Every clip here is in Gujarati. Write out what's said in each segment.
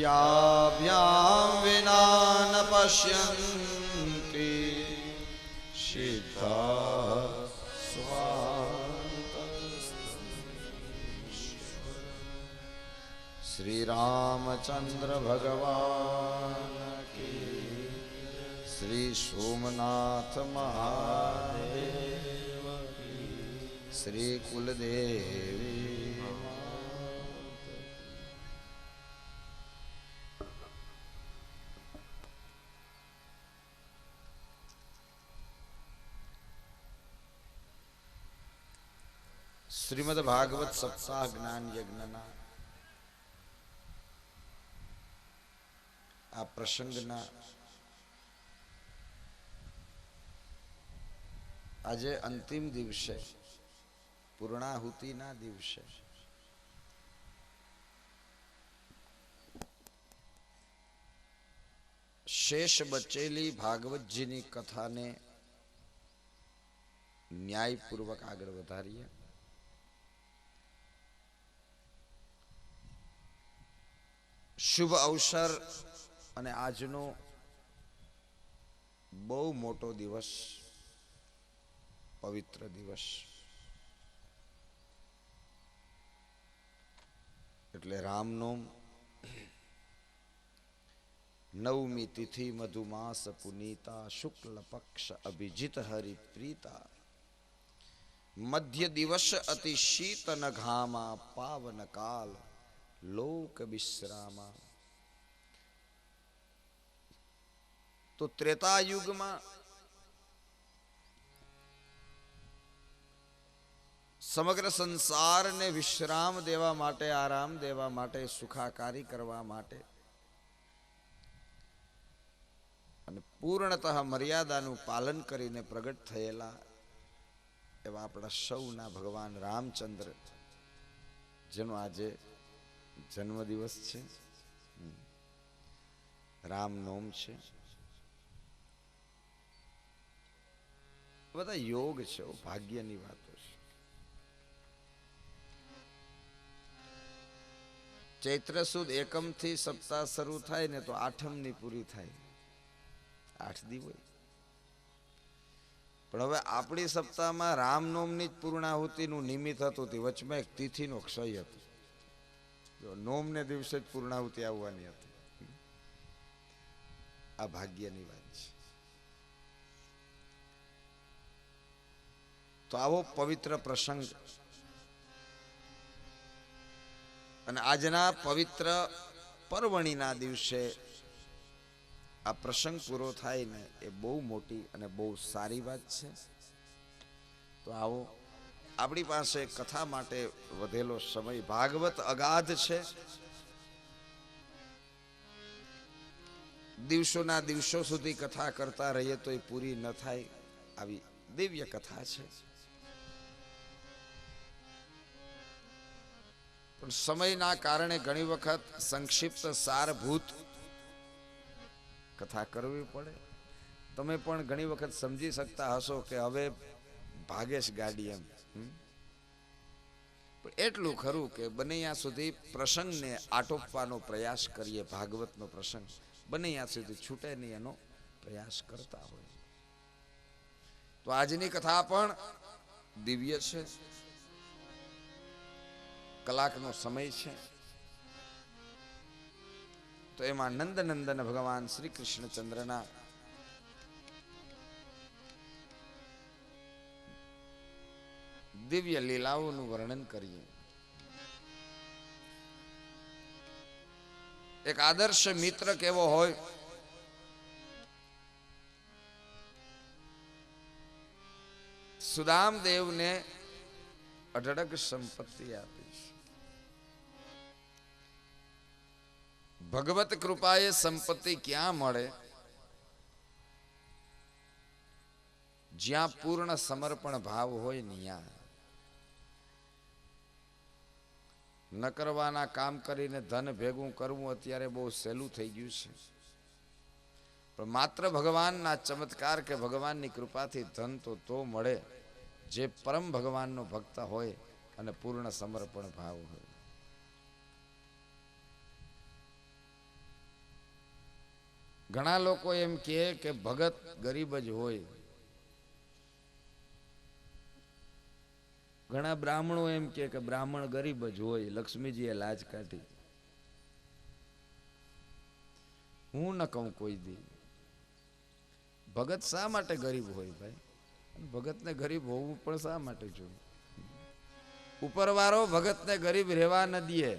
याभ्यां विना न पश्यन्ति सिद्धा श्री रामचंद्र भगवान की श्री सोमनाथ महादेव की श्री कुलदेवी શ્રીમદ ભાગવત સપ્તાહ જ્ઞાન યજ્ઞના આ પ્રસંગના આજે અંતિમ દિવસે પૂર્ણાહુતિના દિવસે શેષ બચેલી ભાગવતજીની કથાને ન્યાયપૂર્વક આગળ વધારીએ શુભ અવસર અને આજનો બહુ મોટો દિવસ, પવિત્ર દિવસ. એટલે રામનોમ નવમી તિથિ મધુમાસ પુનીતા શુક્લ પક્ષ અભિજીત હરિપ્રીતા મધ્ય દિવસ અતિ શીતન ઘામા પાવન કાલ. લોક વિશ્રામા. તો ત્રેતા યુગમાં સમગ્ર સંસારને વિશ્રામ દેવા માટે, આરામ દેવા માટે, સુખાકારી કરવા માટે અને પૂર્ણતઃ મર્યાદાનું પાલન કરીને પ્રગટ થયેલા એવા આપણા સૌના ભગવાન રામચંદ્ર, જેનો આજે જન્મદિવસ છે. રામનોમ છે. બધા યોગ છે ભાગ્યની વાતો છે. ચૈત્ર સુદ એકમથી સપ્તાહ શરૂ થાય ને તો આઠમની પૂરી થાય. આઠ દી હોય. પણ હવે આપણી સપ્તાહમાં રામનોમની જ પૂર્ણાહુતિનું નિમિત્ત હતું, તે વચમાં એક તિથિનો ક્ષય હતો. જો નોમને દિવસે જ પૂર્ણાહુતિ આવવાની હતી. આ ભાગ્યની વાત છે. તો આવો પવિત્ર પ્રસંગ. અને આજના પવિત્ર પરવણીના દિવસે આ પ્રસંગ પૂરો થાય ને એ બહુ મોટી અને બહુ સારી વાત છે. તો આવો આપણી પાસે કથા માટે વધેલો સમય ભાગવત અગાધ છે. દિવસોના દિવસો સુધી કથા કરતા રહીએ તો એ પૂરી ન થાય આવી દિવ્ય કથા છે. પણ સમયના કારણે ઘણી વખત સંક્ષિપ્ત સારભૂત કથા કરવી પડે. તમે પણ ઘણી વખત સમજી શકતા હશો કે હવે ભાગેશ ગાડી એમ. એટલું ખરું કે બને ત્યાં સુધી પ્રસંગને આટોપવાનો પ્રયાસ કરીએ, ભાગવતનો પ્રસંગ બને ત્યાં સુધી છૂટે નહીં એનો પ્રયાસ કરતા હોય. તો આજની કથા પણ દિવ્ય છે, કલાકનો સમય છે. તો એમાં નંદનંદન ભગવાન શ્રી કૃષ્ણચંદ્રના દિવ્ય લીલાઓનું વર્ણન કરીએ. એક આદર્શ મિત્ર કેવો હોય? સુદામ દેવને અઢળક સંપત્તિ આપી ભગવત કૃપાએ સંપત્તિ ક્યાં મળે? જ્યાં પૂર્ણ સમર્પણ ભાવ હોય ત્યાં ન કરવાના કામ કરીને ધન ભેગું કરવું અત્યારે બહુ સહેલું થઈ ગયું છે. પણ માત્ર ભગવાનના ચમત્કાર કે ભગવાનની કૃપાથી ધન તો તો મળે, જે પરમ ભગવાનનો ભક્ત હોય અને પૂર્ણ સમર્પણ ભાવ હોય. ઘણા લોકો એમ કહે કે ભગત ગરીબ જ હોય ઘણા બ્રાહ્મણો એમ કે બ્રાહ્મણ ગરીબ જ હોય, લક્ષ્મીજીએ લાજ કાઢી. હું ન કહું કોઈ દી. ભગત શા માટે ગરીબ હોય ભાઈ? ભગતને ગરીબ હોવું પણ શા માટે જોઈએ? ઉપરવાળો ભગતને ગરીબ રહેવા ન દે.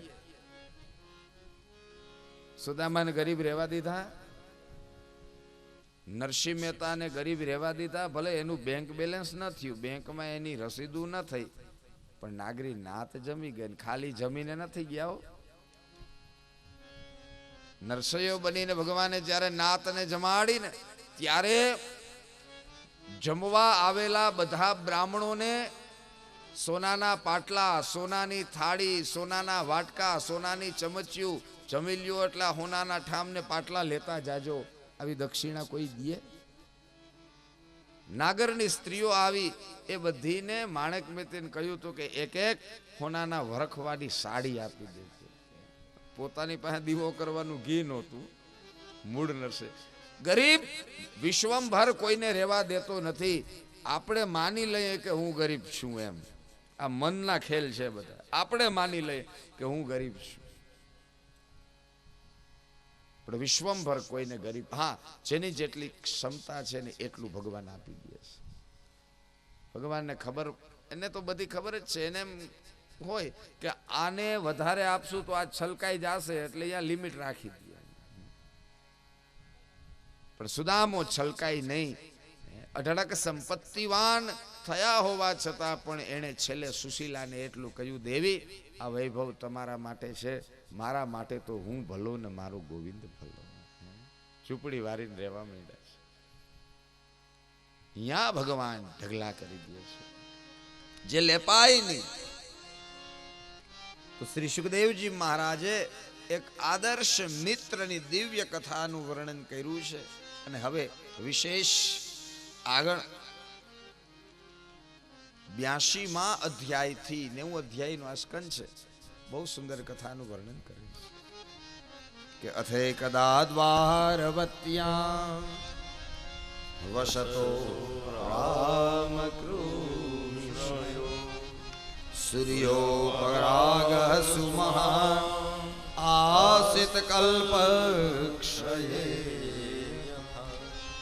સુદામાને ગરીબ રહેવા દીધા? નરસિંહ મહેતાને ગરીબ રહેવા દીધા, ભલે એનું બેંક બેલેન્સ ન થયું બેંકમાં એની રસીદું ન થઈ. પણ નાગરી નાત જમી ગઈ ખાલી જમીને નથી ગયા નરસૈયો બનીને ભગવાને જ્યારે નાતને જમાડીને, ત્યારે જમવા આવેલા બધા બ્રાહ્મણોને સોનાના પાટલા, સોનાની થાળી, સોનાના વાટકા, સોનાની ચમચિયું જમી લ્યો એટલે હોનાના ઠામને પાટલા લેતા જાજો. આવી દક્ષિણા કોઈ દે? નાગરની સ્ત્રીઓ આવી એ બધીને માણેક મહેતીને કહ્યું હતું કે એક એક હોનાના વરખવાની સાડી આપી દે. પોતાની પાસે દીવો કરવાનું ઘી નહોતું. મૂળ નરસે. ગરીબ વિશ્વમભર કોઈને રહેવા દેતો નથી. આપણે માની લઈએ કે હું ગરીબ છું એમ. આ મનના ખેલ છે બધા. આપણે માની લઈએ કે હું ગરીબ છું. પણ વિશ્વમભર કોઈને ગરીબ હા, જેની જેટલી ક્ષમતા છે ને એટલું ભગવાન આપી દે છે. ભગવાનને ખબર એને તો બધી ખબર જ છે. એને એમ હોય કે આને વધારે આપશું તો આ છલકાઈ જશે એટલે અહીંયા લિમિટ રાખી દે. પણ સુદામો છલકાઈ નહીં. અઢળક સંપત્તિવાન થયા હોવા છતાં પણ એણે છેલ્લે સુશીલાને એટલું કહ્યું, દેવી, આ વૈભવ તમારા માટે છે. મારા માટે તો હું ભલો ને મારો ગોવિંદ ભલો. ચૂપડી વારીને રહેવા માંડ્યા છે. અહીંયા ભગવાન ઢગલા કરી દે છે. જે લેપાય નહીં. તો શ્રી સુખદેવજી મહારાજે એક આદર્શ મિત્રની દિવ્ય કથાનું વર્ણન કર્યું છે અને હવે વિશેષ આગળ બ્યાસી માં અધ્યાયથી નેવું અધ્યાયનો આ સ્કંદ છે. બહુ સુંદર કથાનું વર્ણન કર્યું કે અથે કદા દ્વારવત્યા વસતો રામ સૂર્યો પરાગ સુમહાન આસિત કલ્પ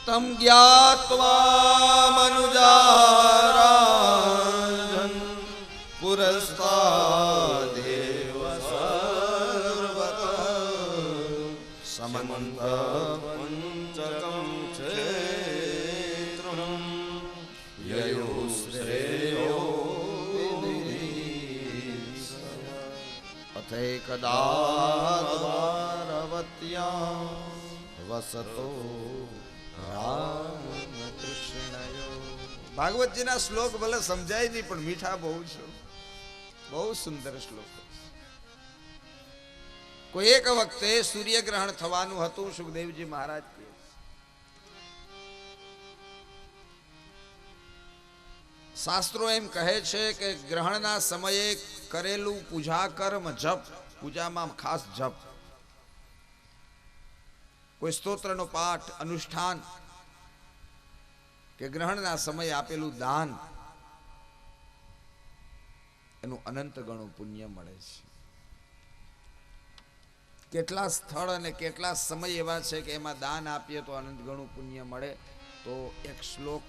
તમ જ્ઞાત્વા મનુજારાજન અથૈકદારવત્યા વસતો રામ કૃષ્ણયો ભાગવતજીના શ્લોક ભલે સમજાય નહીં, પણ મીઠા બહુ છે. બહુ સુંદર શ્લોક કોઈ એક વખતે સૂર્યગ્રહણ થવાનું હતું, સુખદેવજી મહારાજ કહે શાસ્ત્રો એમ કહે છે કે ગ્રહણના સમયે કરેલું પૂજા કર્મ જપ. પૂજામાં ખાસ જપ. કોઈ સ્તોત્રનો પાઠ, અનુષ્ઠાન કે ગ્રહણના સમયે આપેલું દાન, એનું અનંત ગણું પુણ્ય મળે છે. કેટલા સ્થળ અને કેટલા સમય એવા છે કે એમાં દાન આપીએ તો અનંત ગણું પુણ્ય મળે, તો એક શ્લોક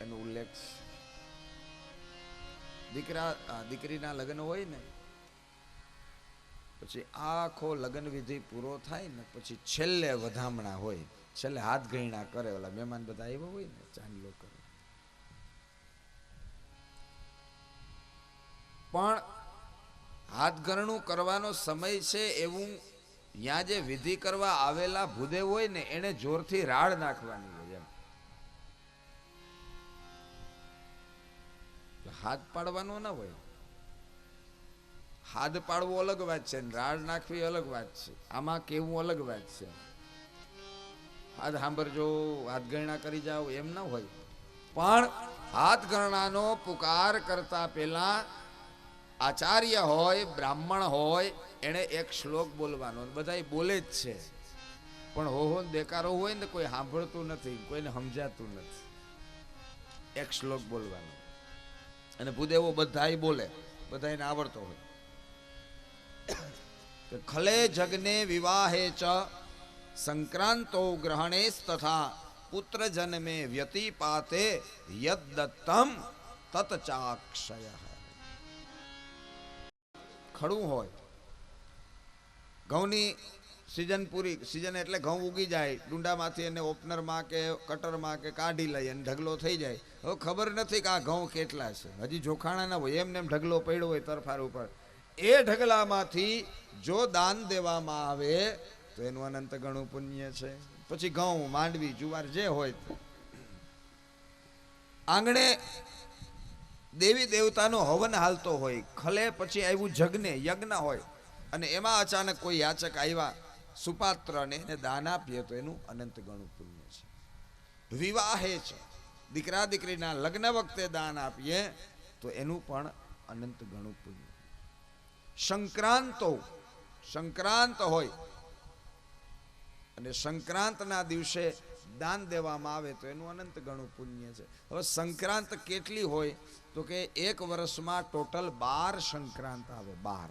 એનો ઉલ્લેખ છે દીકરા દીકરીના લગ્ન હોય ને, પછી આખો લગ્ન વિધિ પૂરો થાય ને, પછી છેલ્લે વધામણા હોય, છેલ્લે હાથ ગયણા કરે, ઓલા મહેમાન બધા આવ્યા હોય ને, ચાંદલો કરે. પણ હાથ ગરણું કરવાનો સમય છે એવું ત્યાં જે વિધિ કરવા આવેલા ભૂદેવ હોય ને, એને જોરથી રાડ નાખવાની હાથ પાડવાનો ના હોય. હાથ પાડવો અલગ વાત છે રાડ નાખવી અલગ વાત છે. આમાં કેવું અલગ વાત છે. હાથ સાંભળજો, હાથ ગણના કરી જાઓ, એમ ના હોય. પણ હાથ ગણનાનો પુકાર કરતા પહેલા આચાર્ય હોય, બ્રાહ્મણ હોય, એણે એક શ્લોક બોલવાનો. બધા બોલે જ છે. પણ હો હો દેકારો હોય ને કોઈ સાંભળતું નથી, કોઈને સમજાતું નથી. એક શ્લોક બોલવાનો. અને ભૂદેવો બધાય બોલે બધાને આવડતો હોય. ખલે જગને વિવાહે ચ, સંક્રાંતો ગ્રહણે તથા પુત્ર જન્મે વ્યતિપાતે તત ચાક્ષય ખડું હોય. ઘઉંની સિઝન પૂરી, સિઝન એટલે ઘઉં ઉગી જાય, ડુંડામાંથી એને ઓપનરમાં કે કટરમાં કે કાઢી લઈ અને ઢગલો થઈ જાય. હવે ખબર નથી કે આ ઘઉં કેટલા છે. હજી જોખાણા ના હોય, એમને એમ ઢગલો પડ્યો હોય તરફાર ઉપર. એ ઢગલામાંથી જો દાન દેવામાં આવે, તો એનું અનંત ગણું પુણ્ય છે. પછી ઘઉં, માંડવી, જુવાર જે હોય. આંગણે દેવી દેવતાનો હવન હાલતો હોય, ખલે પછી આવ્યું જગને, યજ્ઞ હોય. અને એમાં અચાનક કોઈ યાચક આવ્યા સુપાત્રને એને દાન આપીએ તો એનું અનંત ગણું પુણ્ય છે. વિવાહે છે. દીકરા દીકરીના લગ્ન વખતે દાન આપીએ તો એનું પણ અનંત ગણું પુણ્ય. સંક્રાંતો, સંક્રાંત હોય અને સંક્રાંતના દિવસે દાન દેવામાં આવે તો એનું અનંત ગણું પુણ્ય છે. હવે સંક્રાંત કેટલી હોય તો કે એક વર્ષમાં ટોટલ બાર સંક્રાંત આવે, બાર.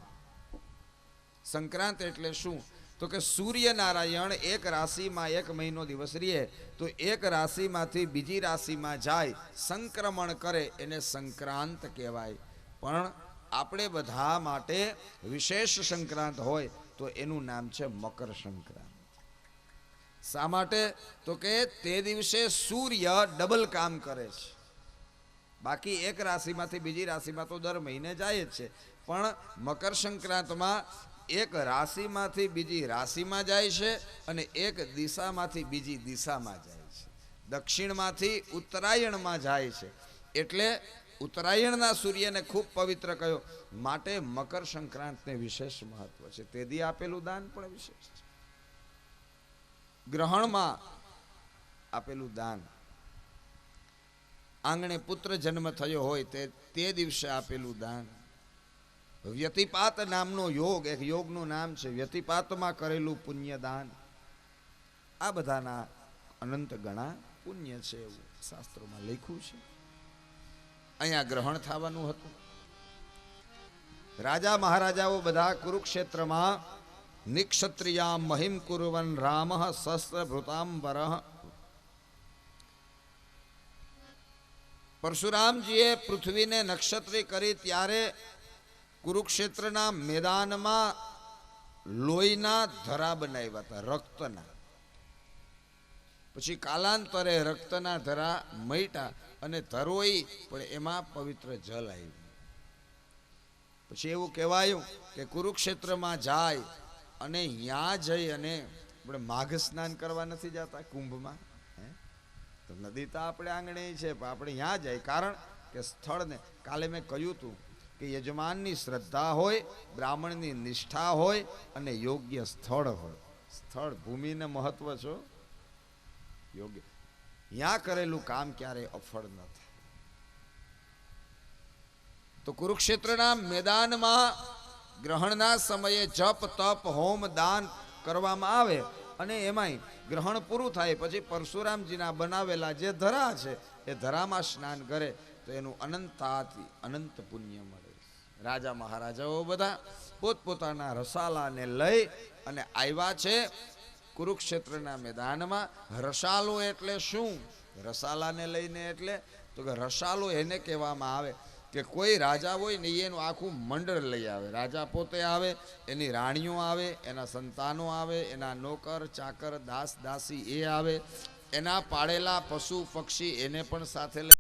સંક્રાંત એટલે શું? તો કે સૂર્યનારાયણ એક રાશિમાં એક મહિનો દિવસ રહીએ, તો એક રાશિમાંથી બીજી રાશિમાં જાય, સંક્રમણ કરે એને સંક્રાંત કહેવાય. પણ આપણે બધા માટે વિશેષ સંક્રાંત હોય તો એનું નામ છે મકર સંક્રાંત. શા માટે? તો કે તે દિવસે સૂર્ય ડબલ કામ કરે છે. બાકી એક રાશિમાંથી બીજી રાશિમાં તો દર મહિને જાય જ છે. પણ મકર સંક્રાંતમાં એક રાશિમાંથી બીજી રાશિમાં જાય છે અને એક દિશામાંથી બીજી દિશામાં જાય છે. દક્ષિણમાંથી ઉત્તરાયણમાં જાય છે. એટલે ઉત્તરાયણના સૂર્યને ખૂબ પવિત્ર કહ્યો માટે મકર સંક્રાંતને વિશેષ મહત્વ છે. તેથી આપેલું દાન પણ વિશેષ છે. ગ્રહણમાં આપેલું દાન. આંગણે પુત્ર જન્મ થયો હોય તે તે દિવસે આપેલું દાન. વ્યતિપાત નામનો યોગ, એક યોગનું નામ છે, વ્યતિપાતમાં કરેલું પુણ્યદાન. આ બધાના અનંત ગણા પુણ્ય છે એવું શાસ્ત્રોમાં લખ્યું છે. અહીંયા ગ્રહણ થવાનું હતું. રાજા મહારાજાઓ બધા કુરુક્ષેત્રમાં નિક્ષત્રિયા મહિમ કુરવન રામ શસ્ત્રભૃતાંબર પરશુરામજીએ પૃથ્વીને નક્ષત્રી કરી ત્યારે કુરુક્ષેત્રના મેદાનમાં લોહીના ધરા બનાવ્યા હતા, રક્તના. પછી કાલાંતરે રક્તના ધરા મૈટા અને ધરોઈ, પણ એમાં પવિત્ર જલ આવ્યું. પછી એવું કહેવાયું કે કુરુક્ષેત્રમાં જાય અને ત્યાં જઈ અને આપણે માઘ સ્નાન કરવા નથી જતા કુંભમાં? તો નદી તો આપણે આંગણે છે, પણ આપણે ત્યાં જાય. કારણ કે સ્થળને, કાલે મેં કહ્યું હતું કે યજમાનની શ્રદ્ધા હોય, બ્રાહ્મણની નિષ્ઠા હોય અને યોગ્ય સ્થળ હોય. સ્થળ ભૂમિને મહત્વ છો? યોગ્ય. ત્યાં કરેલું કામ ક્યારેય અફળ ન થાય. તો કુરુક્ષેત્રના મેદાનમાં ગ્રહણના સમયે જપ, તપ, હોમ, દાન કરવામાં આવે અને એમાંય ગ્રહણ પૂરું થાય, પછી પરશુરામજીના બનાવેલા જે ધરા છે, એ ધરામાં સ્નાન કરે, તો એનું અનંતાથી અનંત પુણ્ય મળે. રાજા મહારાજાઓ બધા પોતપોતાના રસાલાને લઈ અને આવ્યા છે કુરુક્ષેત્રના મેદાનમાં. રસાલો એટલે શું? રસાલાને લઈને એટલે? તો કે રસાલો એને કહેવામાં આવે કે કોઈ રાજા હોય ને એનું આખું મંડળ લઈ આવે. રાજા પોતે આવે, એની રાણીઓ આવે, એના સંતાનો આવે, એના નોકર, ચાકર, દાસ, દાસી એ આવે. એના પાળેલા પશુ, પક્ષી એને પણ સાથે લઈ